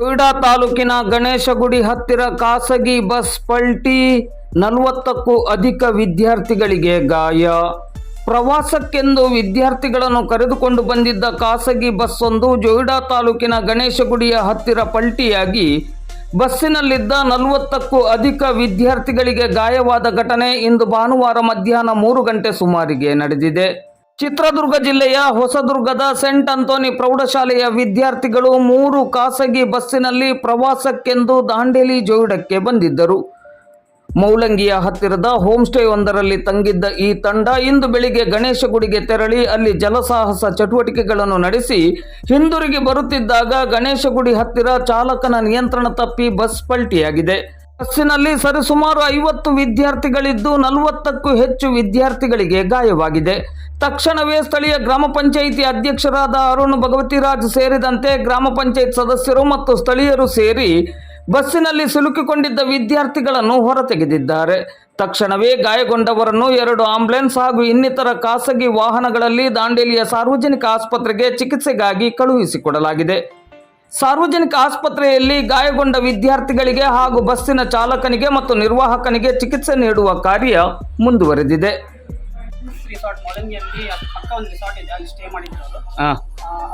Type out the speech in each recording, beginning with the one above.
ನೋಯ್ಡಾ ತಾಲೂಕಿನ ಗಣೇಶಗುಡಿ ಹತ್ತಿರ ಖಾಸಗಿ ಬಸ್ ಪಲ್ಟಿ, ನಲವತ್ತಕ್ಕೂ ಅಧಿಕ ವಿದ್ಯಾರ್ಥಿಗಳಿಗೆ ಗಾಯ. ಪ್ರವಾಸಕ್ಕೆಂದು ವಿದ್ಯಾರ್ಥಿಗಳನ್ನು ಕರೆದುಕೊಂಡು ಬಂದಿದ್ದ ಖಾಸಗಿ ಬಸ್ ಒಂದು ಜೊಯ್ಡಾ ತಾಲೂಕಿನ ಗಣೇಶಗುಡಿಯ ಹತ್ತಿರ ಪಲ್ಟಿಯಾಗಿ, ಬಸ್ಸಿನಲ್ಲಿದ್ದ ನಲವತ್ತಕ್ಕೂ ಅಧಿಕ ವಿದ್ಯಾರ್ಥಿಗಳಿಗೆ ಗಾಯವಾದ ಘಟನೆ ಇಂದು ಭಾನುವಾರ ಮಧ್ಯಾಹ್ನ ಮೂರು ಗಂಟೆ ಸುಮಾರಿಗೆ ನಡೆದಿದೆ. ಚಿತ್ರದುರ್ಗ ಜಿಲ್ಲೆಯ ಹೊಸದುರ್ಗದ ಸೆಂಟ್ ಅಂತೋನಿ ಪ್ರೌಢಶಾಲೆಯ ವಿದ್ಯಾರ್ಥಿಗಳು ಮೂರು ಖಾಸಗಿ ಬಸ್ಸಿನಲ್ಲಿ ಪ್ರವಾಸಕ್ಕೆಂದು ದಾಂಡೇಲಿ ಜೋಯಿಡಕ್ಕೆ ಬಂದಿದ್ದರು. ಮೌಲಂಗಿಯ ಹತ್ತಿರದ ಹೋಮ್ ಸ್ಟೇ ಒಂದರಲ್ಲಿ ತಂಗಿದ್ದ ಈ ತಂಡ ಇಂದು ಬೆಳಿಗ್ಗೆ ಗಣೇಶಗುಡಿಗೆ ತೆರಳಿ ಅಲ್ಲಿ ಜಲಸಾಹಸ ಚಟುವಟಿಕೆಗಳನ್ನು ನಡೆಸಿ ಹಿಂದಿರುಗಿ ಬರುತ್ತಿದ್ದಾಗ ಗಣೇಶಗುಡಿ ಹತ್ತಿರ ಚಾಲಕನ ನಿಯಂತ್ರಣ ತಪ್ಪಿ ಬಸ್ ಪಲ್ಟಿಯಾಗಿದೆ. ಬಸ್ಸಿನಲ್ಲಿ ಸರಿಸುಮಾರು ಐವತ್ತು ವಿದ್ಯಾರ್ಥಿಗಳಿದ್ದು ನಲವತ್ತಕ್ಕೂ ಹೆಚ್ಚು ವಿದ್ಯಾರ್ಥಿಗಳಿಗೆ ಗಾಯವಾಗಿದೆ. ತಕ್ಷಣವೇ ಸ್ಥಳೀಯ ಗ್ರಾಮ ಪಂಚಾಯಿತಿ ಅಧ್ಯಕ್ಷರಾದ ಅರುಣ್ ಭಗವತಿರಾಜ್ ಸೇರಿದಂತೆ ಗ್ರಾಮ ಪಂಚಾಯತ್ ಸದಸ್ಯರು ಮತ್ತು ಸ್ಥಳೀಯರು ಸೇರಿ ಬಸ್ಸಿನಲ್ಲಿ ಸಿಲುಕಿಕೊಂಡಿದ್ದ ವಿದ್ಯಾರ್ಥಿಗಳನ್ನು ಹೊರತೆಗೆದಿದ್ದಾರೆ. ತಕ್ಷಣವೇ ಗಾಯಗೊಂಡವರನ್ನು ಎರಡು ಆಂಬ್ಯುಲೆನ್ಸ್ ಹಾಗೂ ಇನ್ನಿತರ ಖಾಸಗಿ ವಾಹನಗಳಲ್ಲಿ ದಾಂಡೇಲಿಯ ಸಾರ್ವಜನಿಕ ಆಸ್ಪತ್ರೆಗೆ ಚಿಕಿತ್ಸೆಗಾಗಿ ಕಳುಹಿಸಿಕೊಡಲಾಗಿದೆ. ಸಾರ್ವಜನಿಕ ಆಸ್ಪತ್ರೆಯಲ್ಲಿ ಗಾಯಗೊಂಡ ವಿದ್ಯಾರ್ಥಿಗಳಿಗೆ ಹಾಗೂ ಬಸ್ಸಿನ ಚಾಲಕನಿಗೆ ಮತ್ತು ನಿರ್ವಾಹಕನಿಗೆ ಚಿಕಿತ್ಸೆ ನೀಡುವ ಕಾರ್ಯ ಮುಂದುವರೆದಿದೆ. ರಿಸಾರ್ಟ್ ಮೊಳಂಗಿಯಲ್ಲಿ ಅದು ಪಕ್ಕ ಒಂದು ರಿಸಾರ್ಟ್ ಇದೆ ಅಲ್ಲಿ ಸ್ಟೇ ಮಾಡಿದ್ರು ಅವರು.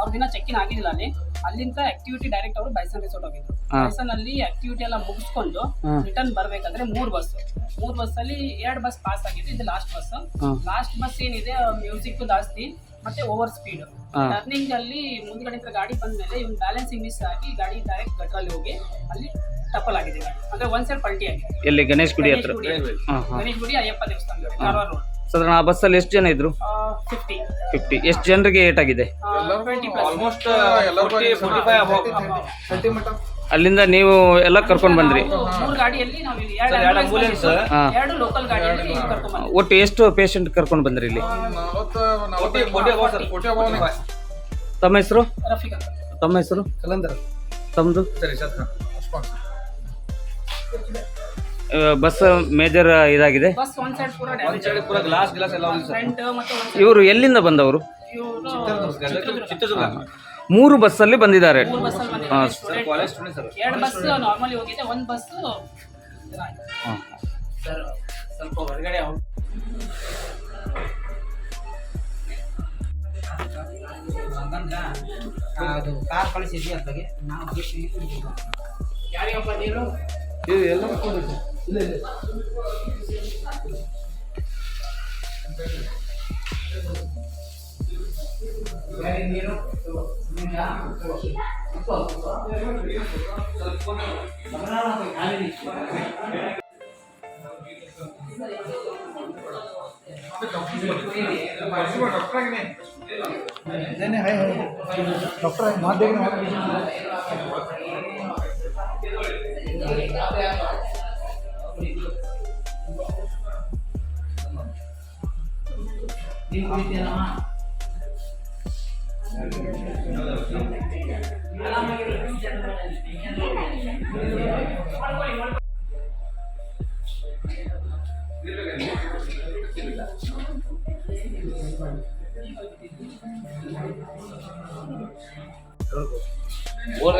ಅವ್ರ ದಿನ ಚೆಕ್ ಇನ್ ಆಗಿಲ್ಲ ಅಲ್ಲಿ. ಅಲ್ಲಿಂದ ಆಕ್ಟಿವಿಟಿ ಡೈರೆಕ್ಟ್ ಅವರು ಬೈಸನ್ ರಿಸಾರ್ಟ್ ಹೋಗಿದ್ರು. ಬೈಸನ್ ಅಲ್ಲಿ ಆಕ್ಟಿವಿಟಿ ಎಲ್ಲ ಮುಗಿಸ್ಕೊಂಡು ರಿಟರ್ನ್ ಬರ್ಬೇಕಾದ್ರೆ ಮೂರ್ ಬಸ್ ಮೂರ್ ಬಸ್ ಅಲ್ಲಿ ಎರಡ್ ಬಸ್ ಪಾಸ್ ಆಗಿದೆ ಇದು ಲಾಸ್ಟ್ ಬಸ್. ಲಾಸ್ಟ್ ಬಸ್ ಏನಿದೆ ಮ್ಯೂಸಿಕ್ ಜಾಸ್ತಿ. ಮತ್ತೆ ಓವರ್ ಸ್ಪೀಡ್ ಹಾ. ಟರ್ನಿಂಗ್ ಅಲ್ಲಿ ಮುಂದ್ಗಡೆ ಗಾಡಿ ಗಾಡಿ ಬಂದ್ಮೇಲೆ ಇವ್ನು ಬ್ಯಾಲೆನ್ಸಿಂಗ್ ಮಿಸ್ ಆಗಿ ಗಾಡಿ ಡೈರೆಕ್ಟ್ ಗಟ್ರಲ್ಲಿ ಹೋಗಿ ಅಲ್ಲಿ ಟಪಲ್ ಆಗಿದೆ ಗಾಡಿ. ಅಂದ್ರೆ ಒಂದ್ ಸೈಡ್ ಪಲ್ಟಿ ಆಗಿದೆ. ಎಲ್ಲಿ ಗಣೇಶ್ ಗುಡಿ ಹತ್ರ? ಗಣೇಶ್ ಗುಡಿ. ಹಾಂ ಹಾಂ. ಗಣೇಶ್ ಗುಡಿ ಅಯ್ಯಪ್ಪ ದೇವಸ್ಥಾನ ಕಾರವಾರ ರೋಡ್ ಸಾಧಾರಣ ಆ ಬಸ್ಸಲ್ಲಿ ಎಷ್ಟು ಜನ ಇದ್ರು? ಫಿಫ್ಟಿ ಫಿಫ್ಟಿ ಎಷ್ಟು ಜನರಿಗೆ ಏಟ್ ಆಗಿದೆ? ಪ್ಲಸ್ ಆಲ್ಮೋಸ್ಟ್ ಎಲ್ಲರಿಗೂ ಅಲ್ಲಿಂದ ನೀವು ಎಲ್ಲ ಕರ್ಕೊಂಡು ಬಂದ್ರಿ? ಮೂರು ಗಾಡಿಯಲ್ಲಿ ನಾವು ಇಲ್ಲಿ ಎರಡು ambulance ಹಾ. ಎರಡು ಲೋಕಲ್ ಗಾಡಿಯಲ್ಲಿ ಕರ್ಕೊಂಡ್ ಬಂದ್ವಿ. ಒಟ್ಟು ಎಷ್ಟು ಪೇಷಂಟ್ ಕರ್ಕೊಂಡು ಬಂದ್ರಿ ಇಲ್ಲಿ? ತಮ್ಮ ಹೆಸರು? ರಫೀಕ್ ಅಂತ. ತಮ್ಮ ಹೆಸರು? ಕಲಂದರ್. ತಮ್ಮದು ಸರಿ ಸರ್. ಬಸ್ ಮೇಜರ್ ಇದಾಗಿದೆ? ಬಸ್ ಒಂದ್ ಸೈಡ್ ಪೂರ ಡ್ಯಾಮೇಜ್ ಪೂರ ಗ್ಲಾಸ್ ಗ್ಲಾಸ್ ಎಲ್ಲ ಫ್ರಂಟ್ ಮತ್ತೆ ಒಂದ್ ಇವರು ಎಲ್ಲಿಂದ ಬಂದವರು? ಇವ್ರು ಚಿತ್ರದುರ್ಗ. ಮೂರು ಬಸ್ಸಲ್ಲಿ ಬಂದಿದ್ದಾರೆ. ಮೂರು ಬಸ್ ಅಲ್ಲಿ ಬಂದಿದ್ದಾರೆ ಕಾಲೇಜ್ ಸ್ಟೂಡೆಂಟ್ ಸರ್ ಎರಡು ಬಸ್ ನಾರ್ಮಲಿ ಹೋಗಿದೆ ಒಂದ್ ಬಸ್ ಹಾಂ. ಸರ್ ಸ್ವಲ್ಪ ಹೊರಗಡೆ ಅದು ಕಾರ್ ಕಳಿಸಿದ್ವಿ ನಾವು ಯಾರಿಗಪ್ಪ ನೀರು? ಎಲ್ಲ ನೀನು ಡಾಕ್ಟರ್ ನಾಟ್ ನೀವು ಕುಳಿತೀರಮ್ಮ What